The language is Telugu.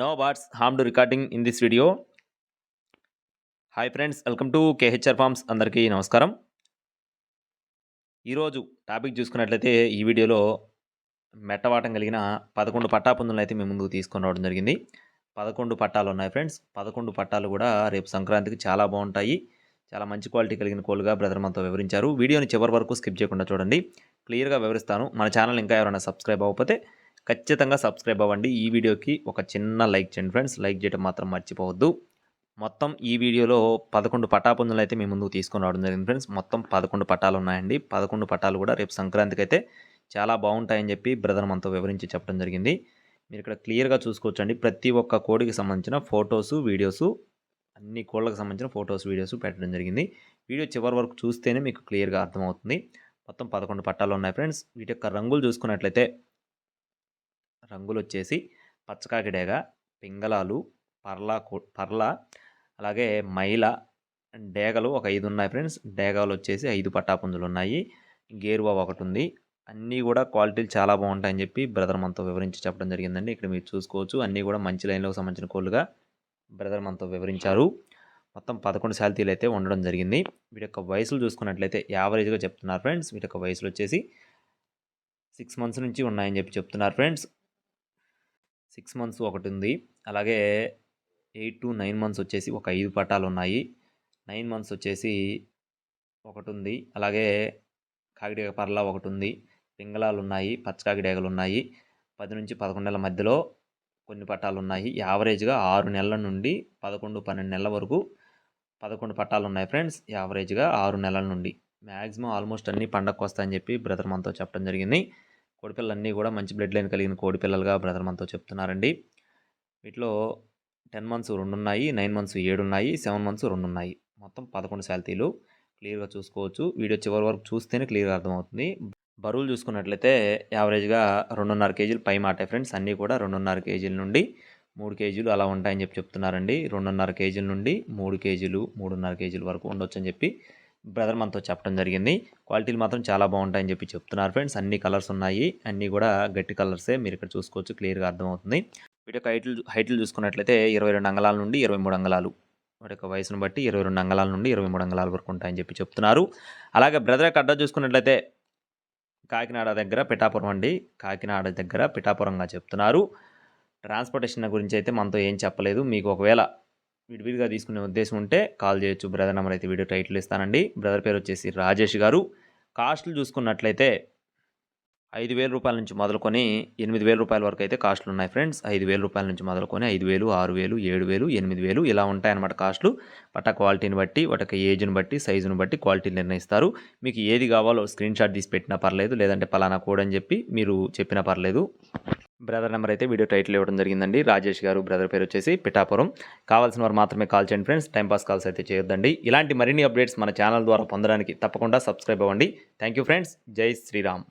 No words harm to recording in this video hi friends welcome to KHR farms అందరికీ నమస్కారం. ఈరోజు టాపిక్ చూసుకున్నట్లయితే ఈ వీడియోలో మెట్టవాటం కలిగిన పదకొండు పట్టాపుందులను అయితే మేము ముందుకు తీసుకొని రావడం జరిగింది. పదకొండు పట్టాలు ఉన్నాయి ఫ్రెండ్స్ పదకొండు పట్టాలు కూడా రేపు సంక్రాంతికి చాలా బాగుంటాయి. చాలా మంచి క్వాలిటీ కలిగిన కోలుగా బ్రదర్ మనతో వివరించారు. వీడియోని చివరి వరకు స్కిప్ చేయకుండా చూడండి. క్లియర్గా వివరిస్తాను. మన ఛానల్ ఇంకా ఎవరైనా సబ్స్క్రైబ్ అవ్వకపోతే ఖచ్చితంగా సబ్స్క్రైబ్ అవ్వండి. ఈ వీడియోకి ఒక చిన్న లైక్ చేయండి ఫ్రెండ్స్. లైక్ చేయడం మాత్రం మర్చిపోవద్దు. మొత్తం ఈ వీడియోలో పదకొండు పటాపుంజులు అయితే మీ ముందుకు తీసుకొని రావడం జరిగింది ఫ్రెండ్స్. మొత్తం పదకొండు పటాలు ఉన్నాయండి. పదకొండు పటాలు కూడా రేపు సంక్రాంతికి అయితే చాలా బాగుంటాయని చెప్పి బ్రదర్ మనతో వివరించి చెప్పడం జరిగింది. మీరు ఇక్కడ క్లియర్గా చూసుకోవచ్చండి. ప్రతి ఒక్క కోడికి సంబంధించిన ఫొటోసు వీడియోసు అన్ని కోళ్ళకి సంబంధించిన ఫొటోస్ వీడియోస్ పెట్టడం జరిగింది. వీడియో చివరి వరకు చూస్తేనే మీకు క్లియర్గా అర్థమవుతుంది. మొత్తం పదకొండు పట్టాలు ఉన్నాయి ఫ్రెండ్స్. వీటి యొక్క రంగులు చూసుకున్నట్లయితే రంగులు వచ్చేసి పచ్చకాకిడేగ పింగళాలు పర్లా కో- పర్ల అలాగే మైల డేగలు ఒక ఐదు ఉన్నాయి ఫ్రెండ్స్. డేగాలు వచ్చేసి ఐదు పట్టాపుంజులు ఉన్నాయి గేరువా ఒకటి ఉంది అన్నీ కూడా క్వాలిటీలు చాలా బాగుంటాయని చెప్పి బ్రదర్ మనతో వివరించి చెప్పడం జరిగిందండి. ఇక్కడ మీరు చూసుకోవచ్చు. అన్నీ కూడా మంచి లైన్లకు సంబంధించిన కోళ్ళుగా బ్రదర్ మనతో వివరించారు. మొత్తం పదకొండు శాలతీలు అయితే ఉండడం జరిగింది. వీటి యొక్క వయసులు చూసుకున్నట్లయితే యావరేజ్గా చెప్తున్నారు ఫ్రెండ్స్. వీటి యొక్క వయసులు వచ్చేసి సిక్స్ మంత్స్ నుంచి ఉన్నాయని చెప్పి చెప్తున్నారు ఫ్రెండ్స్. సిక్స్ మంత్స్ ఒకటి ఉంది అలాగే ఎయిట్ టు నైన్ మంత్స్ వచ్చేసి ఒక ఐదు పట్టాలు ఉన్నాయి నైన్ మంత్స్ వచ్చేసి ఒకటి ఉంది అలాగే కాకిడేగ పర్ల ఒకటి ఉంది పింగళాలు ఉన్నాయి పచ్చకాకిడేగలు ఉన్నాయి పది నుంచి పదకొండు నెలల మధ్యలో కొన్ని పట్టాలు ఉన్నాయి యావరేజ్గా ఆరు నెలల నుండి పదకొండు పన్నెండు నెలల వరకు పదకొండు పట్టాలు ఉన్నాయి ఫ్రెండ్స్. యావరేజ్గా ఆరు నెలల నుండి. మ్యాక్సిమం ఆల్మోస్ట్ అన్ని పండగకు వస్తాయని చెప్పి బ్రదర్ మనతో చెప్పడం జరిగింది. కోడిపిల్లలు అన్నీ కూడా మంచి బ్లడ్ లైన్ కలిగిన కోడిపిల్లలుగా బ్రదర్ మనతో చెప్తున్నారండి. వీటిలో టెన్ మంత్స్ రెండు ఉన్నాయి నైన్ మంత్స్ ఏడు ఉన్నాయి సెవెన్ మంత్స్ రెండు ఉన్నాయి మొత్తం పదకొండు శాలతీలు క్లియర్గా చూసుకోవచ్చు. వీడియో చివరి వరకు చూస్తేనే క్లియర్గా అర్థమవుతుంది. బరువులు చూసుకున్నట్లయితే యావరేజ్గా రెండున్నర కేజీలు పై మాట ఫ్రెండ్స్. అన్నీ కూడా రెండున్నర కేజీల నుండి మూడు కేజీలు అలా ఉంటాయని చెప్పి చెప్తున్నారండి. రెండున్నర కేజీల నుండి మూడు కేజీలు మూడున్నర కేజీల వరకు ఉండొచ్చు అని చెప్పి బ్రదర్ మనతో చెప్పడం జరిగింది. క్వాలిటీలు మాత్రం చాలా బాగుంటాయని చెప్పి చెప్తున్నారు ఫ్రెండ్స్. అన్ని కలర్స్ ఉన్నాయి. అన్నీ కూడా గట్టి కలర్సే. మీరు ఇక్కడ చూసుకోవచ్చు. క్లియర్గా అర్థమవుతుంది. వీటి యొక్క హైట్లు హైట్లు చూసుకున్నట్లయితే ఇరవై రెండు అంగళాల నుండి ఇరవై మూడు అంగళాలు. వాటి యొక్క వయసును బట్టి ఇరవై రెండు అంగళాల నుండి ఇరవై మూడు అంగళాల వరకు ఉంటాయని చెప్పి చెప్తున్నారు. అలాగే బ్రదర్ యొక్క అడ్డా చూసుకున్నట్లయితే కాకినాడ దగ్గర పిఠాపురం అండి. కాకినాడ దగ్గర పిఠాపురంగా చెప్తున్నారు. ట్రాన్స్పోర్టేషన్ గురించి అయితే మనతో ఏం చెప్పలేదు. మీకు ఒకవేళ విడివిడిగా తీసుకునే ఉద్దేశం ఉంటే కాల్ చేయొచ్చు. బ్రదర్ నెంబర్ అయితే వీడియో టైటిల్ ఇస్తానండి. బ్రదర్ పేరు వచ్చేసి రాజేష్ గారు. కాస్ట్లు చూసుకున్నట్లయితే ఐదు వేల రూపాయల నుంచి మొదలుకొని ఎనిమిది వేల రూపాయల వరకు అయితే కాస్ట్లు ఉన్నాయి ఫ్రెండ్స్. ఐదు వేల రూపాయల నుంచి మొదలుకొని ఐదు వేలు ఆరు వేలు ఏడు వేలు ఎనిమిది వేలు ఇలా ఉంటాయన్నమాట కాస్ట్లు. పట్ట క్వాలిటీని బట్టి వాటి ఏజ్ని బట్టి సైజుని బట్టి క్వాలిటీ నిర్ణయిస్తారు. మీకు ఏది కావాలో స్క్రీన్ షాట్ తీసి పెట్టినా పర్లేదు లేదంటే పలానా కోడ్ అని చెప్పి మీరు చెప్పినా పర్లేదు. బ్రదర్ నెంబర్ అయితే వీడియో టైటిల్ ఇవ్వడం జరిగిందండి. రాజేష్ గారు బ్రదర్ పేరు వచ్చేసి పిఠాపురం. కావాల్సిన వారు మాత్రమే కాల్ చేయండి ఫ్రెండ్స్. టైంపాస్ కాల్స్ అయితే చేయొద్దండి. ఇలాంటి మరిన్ని అప్డేట్స్ మన ఛానల్ ద్వారా పొందడానికి తప్పకుండా సబ్స్క్రైబ్ అవ్వండి. థ్యాంక్ యూ ఫ్రెండ్స్ జై శ్రీరామ్.